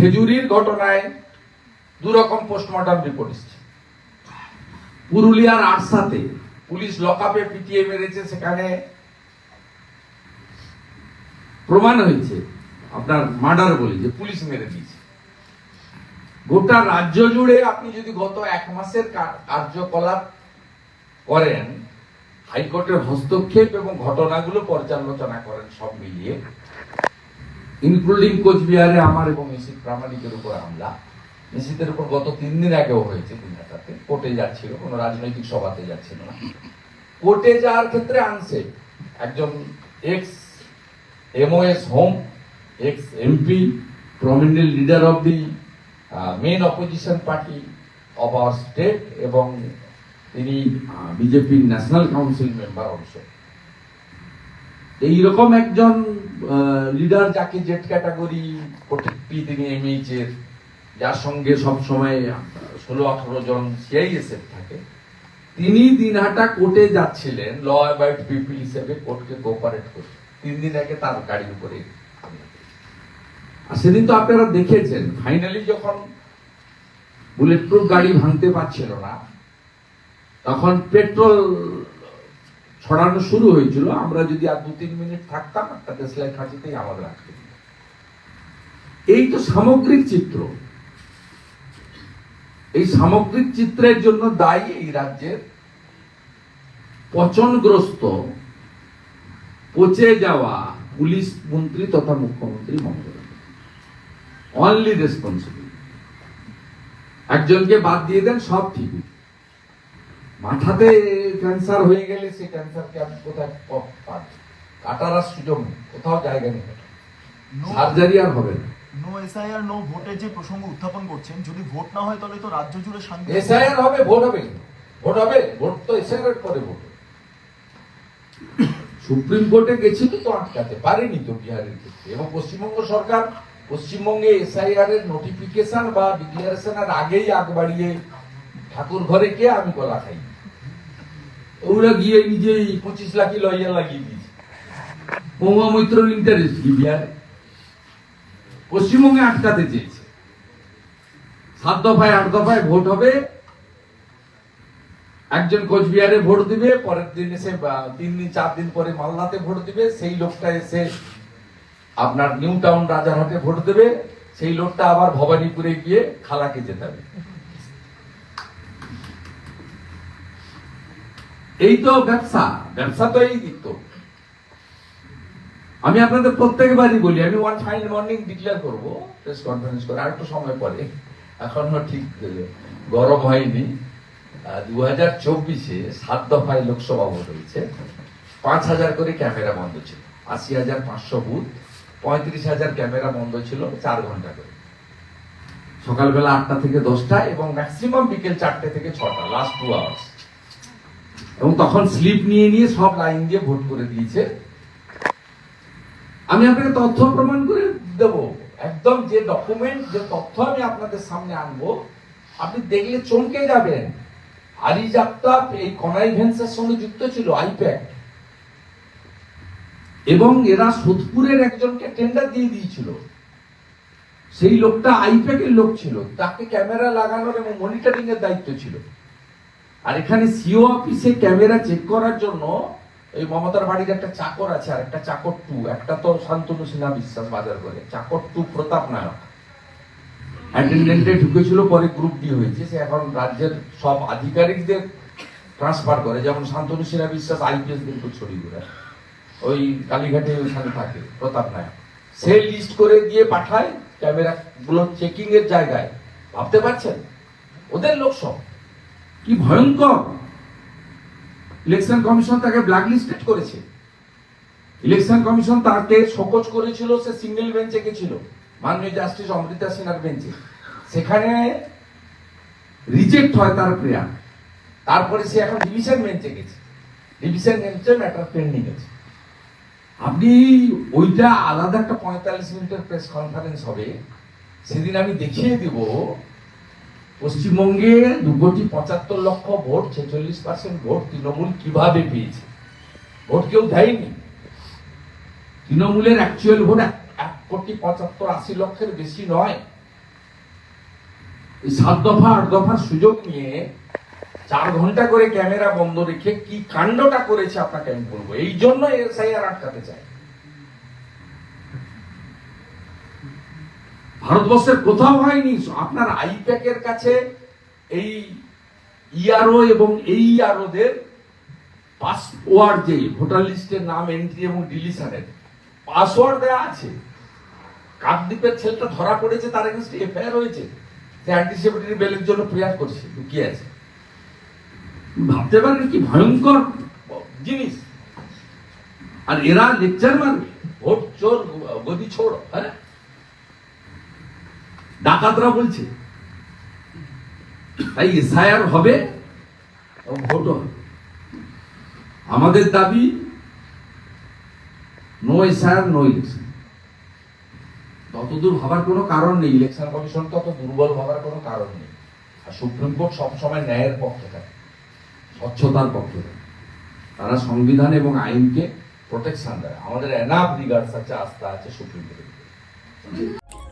খেজুরির ঘটনায় দু রকম পোস্টমর্টম রিপোর্ট এসছে। পুরুলিয়ার আরসাতে পুলিশ লকআপে পিটিয়ে মেরেছে, সেখানে প্রমাণ হয়েছে, আপনার মার্ডার বলি যে পুলিশ মেরে দিয়েছে। গোটা রাজ্য জুড়ে আপনি যদি গত এক মাসের কার্যকলাপ করেন, হাইকোর্টের হস্তক্ষেপ এবং ঘটনাগুলো পর্যালোচনা করেন সব মিলিয়ে ইনক্লুডিং কোচবিহারে আমার এবং নিশিত প্রামাণিকের উপর হামলা। নিশিতের উপর গত তিন দিন আগেও হয়েছে দিনহাটাতে কোর্টে যাচ্ছিল, কোনো রাজনৈতিক সভাতে যাচ্ছিল না। কোর্টে যাওয়ার ক্ষেত্রে আনছে একজন ex MOS home ex MP prominent leader of the main opposition party of our state এবং তিনি বিজেপির ন্যাশনাল কাউন্সিল মেম্বার অংশ এইরকম একজন লিডার যাকে জেট ক্যাটাগরি প্রত্যেকটি তিনি এমএইচ এর যার সঙ্গে সব সময় ষোলো, আঠারো জন সিআইএসএফ থাকে, তিনি দিনহাটা কোর্টে যাচ্ছিলেন ল অ্যাবাইড পিপল হিসেবে কোর্টকে কোঅপারেট করতে। তিন দিন আগে তার গাড়ির উপরে আর সেদিন তো আপনারা দেখেছেন ফাইনালি যখন বুলেট প্রুফ গাড়ি ভাঙতে পারছিল না, তখন পেট্রোল ছড়ানো শুরু হয়েছিল, আমরা যদি আর দু তিন মিনিট থাকতাম, একটা দেশলাই খাঁচিতেই আমাদের দিত। এই তো সামগ্রিক চিত্র। এই সামগ্রিক চিত্রের জন্য দায়ী এই রাজ্যের পচনগ্রস্ত, পচে যাওয়া পুলিশ মন্ত্রী তথা মুখ্যমন্ত্রী মমতা অনলি রেসপন্সিবল একজনকে বাদ দিয়ে দেন, সব ঠিক মাথাতে ক্যান্সার হয়ে গেলে সেই ক্যান্সারকে আপনি কোথায় প- পাবেন কাটার আর সুযোগ কোথাও জায়গা নেই। সার্জারি আর হবে না। নো এসআইআর নো ভোটের যে প্রসঙ্গ উত্থাপন করছেন যদি ভোট না হয় তাহলে তো রাজ্য জুড়ে শান্তি এসআইআর হবে ভোট হবে। ভোট হবে ভোট তো এসআইআর পরে ভোট সুপ্রিম কোর্টে গেছিল তো আটকাতে পারেনি তো বিহারের ক্ষেত্রে। এবং পশ্চিমবঙ্গ সরকার পশ্চিমবঙ্গে এসআইআর এর নোটিফিকেশন বা ডিক্লারেশনের আগেই আগ বাড়িয়ে ঠাকুর ঘরে কে আমি কলা খাই ওরা গিয়ে নিজেই পঁচিশ লাখি লইয়া লাগিয়ে দিয়েছে। মহুয়া মৈত্র ইন্টারেস্ট কি বিহারে? পশ্চিমবঙ্গে আটকাতে চেয়েছে। সাত দফায়, আট দফায় ভোট হবে। একজন কোচবিহারে ভোট দিবে, পরের দিন এসে তিন দিন, চার দিন পরে মালদাতে ভোট দিবে, সেই লোকটা এসে আপনার নিউ টাউন রাজারহাটে ভোট দেবে, সেই লোকটা আবার ভবানীপুরে গিয়ে খালাকে জেতাবে। এই তো ব্যবসা ব্যবসা তো এই দিক তো। আমি আপনাদের প্রত্যেকবারই বলি, আমি ওয়ান ফাইন মর্নিং ডিক্লেয়ার করব প্রেস কনফারেন্স করে আর একটু সময় পরে। এখনও ঠিক গরম হয়নি। দু হাজার চব্বিশে সাত দফায় লোকসভা ভোট হয়েছে। পাঁচ হাজার করে ক্যামেরা বন্ধ ছিল। আশি হাজার পাঁচশো বুথ, পঁয়ত্রিশ হাজার ক্যামেরা বন্ধ ছিল চার ঘণ্টা করে। সকালবেলা আটটা থেকে দশটা এবং ম্যাক্সিমাম বিকেল চারটে থেকে ছটা লাস্ট টু আওয়ার্স এবং তখন স্লিপ নিয়ে নিয়ে সব লাইন দিয়ে ভোট করে দিয়েছে। আমি আপনাকে তথ্য প্রমাণ করে দেব। একদম যে ডকুমেন্ট যে তথ্য আমি আপনাদের সামনে আনব, আপনি দেখলে চমকে যাবেন। আরিজ আফতাব এই কনাই ভেন্সের সঙ্গে যুক্ত ছিল আইপ্যাক এবং এরা সোদপুরের একজনকে টেন্ডার দিয়ে দিয়েছিল। সেই লোকটা আইপ্যাকের লোক ছিল, তাকে ক্যামেরা লাগানোর এবং মনিটরিং এর দায়িত্ব ছিল। আর এখানে সিও অফিসে ক্যামেরা চেক করার জন্য এই মমতার বাড়ির একটা চাকর আছে, আর একটা চাকর টু। একটা তো শান্তনু সিনহা বিশ্বাস বাজার করে চাকর টু প্রতাপ নায়ক। অ্যাটেন্ডেন্টে ঢুকেছিল, পরে গ্রুপ ডি হয়েছে। সে এখন রাজ্যের সব আধিকারিকদের ট্রান্সফার করে। যেমন শান্তনু সিনহা বিশ্বাস আইপিএস কিন্তু ছড়িয়ে ঘুরে ওই কালীঘাটে ওইখানে থাকে, প্রতাপ নায়ক। সে লিস্ট করে দিয়ে পাঠায়, ক্যামেরা গুলো চেকিং এর জায়গায়। ভাবতে পারছেন? ওদের লোক সব। কি ভয়ঙ্কর? ইলেকশন কমিশন তাকে ব্ল্যাক লিস্টেড করেছে। ইলেকশন কমিশন তাকে শোকজ করেছিল, সে সিঙ্গেল বেঞ্চে গেছিল। মাননীয় জাস্টিস অমৃতা সিনহার বেঞ্চে সেখানে রিজেক্ট হয় তার প্রেয়ার তারপরে সে এখন ডিভিশন বেঞ্চে গেছে। ডিভিশন বেঞ্চে ম্যাটার পেন্ডিং আছে। আপনি ওইটা আলাদা একটা পঁয়তাল্লিশ মিনিটের প্রেস কনফারেন্স হবে। সেদিন আমি দেখিয়ে দিব পশ্চিমবঙ্গে দু কোটি পঁচাত্তর লক্ষ ভোট, ছেচল্লিশ পার্সেন্ট ভোট তৃণমূল কীভাবে পেয়েছে? ভোট কেউ দেয়নি। তৃণমূলের অ্যাকচুয়াল ভোট এক- কোটি পঁচাত্তর আশি লক্ষের বেশি নয়। এই সাত দফা, আট দফার সুযোগ নিয়ে চার ঘণ্টা করে ক্যামেরা বন্ধ রেখে কি কাণ্ডটা করেছে আপনাকে আমি বলব? এই জন্য এসআইআর আটকাতে চাই। ভারতবর্ষের কোথাও হয়নি। আপনার আইপ্যাকের কাছে এই ইআরও এবং এই ইআরওদের পাসওয়ার্ড যে ভোটার লিস্টের নাম এন্ট্রি এবং ডিলিশনের পাসওয়ার্ড দেওয়া আছে। কাকদ্বীপের ছেলেটা ধরা পড়েছে, তার এগেনস্টে এফআইআর হয়েছে। সে অ্যান্টিসিপেটরি বেলের জন্য প্রেয়ার করছে, লুকিয়ে আছে। ভাবতে পারেন কি ভয়ঙ্কর জিনিস। আর এরা লেকচার মারবে। ভোট চোর গদি ছোড় হ্যাঁ? ডাকাতরা বলছে তাই এসআইআর হবে হবে। আমাদের দাবি নো এসআইআর নো ইলেকশন ততদূর ভাবার কোনো কারণ নেই ইলেকশন কমিশন তত দুর্বল ভাবার কোনো কারণ নেই। আর সুপ্রিম কোর্ট সবসময় ন্যায়ের পক্ষে থাকে, স্বচ্ছতার পক্ষে থাকে। তারা সংবিধান এবং আইনকে প্রোটেকশন দেয়। আমাদের এনাফ রিগার্ডস আছে আস্থা আছে, সুপ্রিম কোর্টের।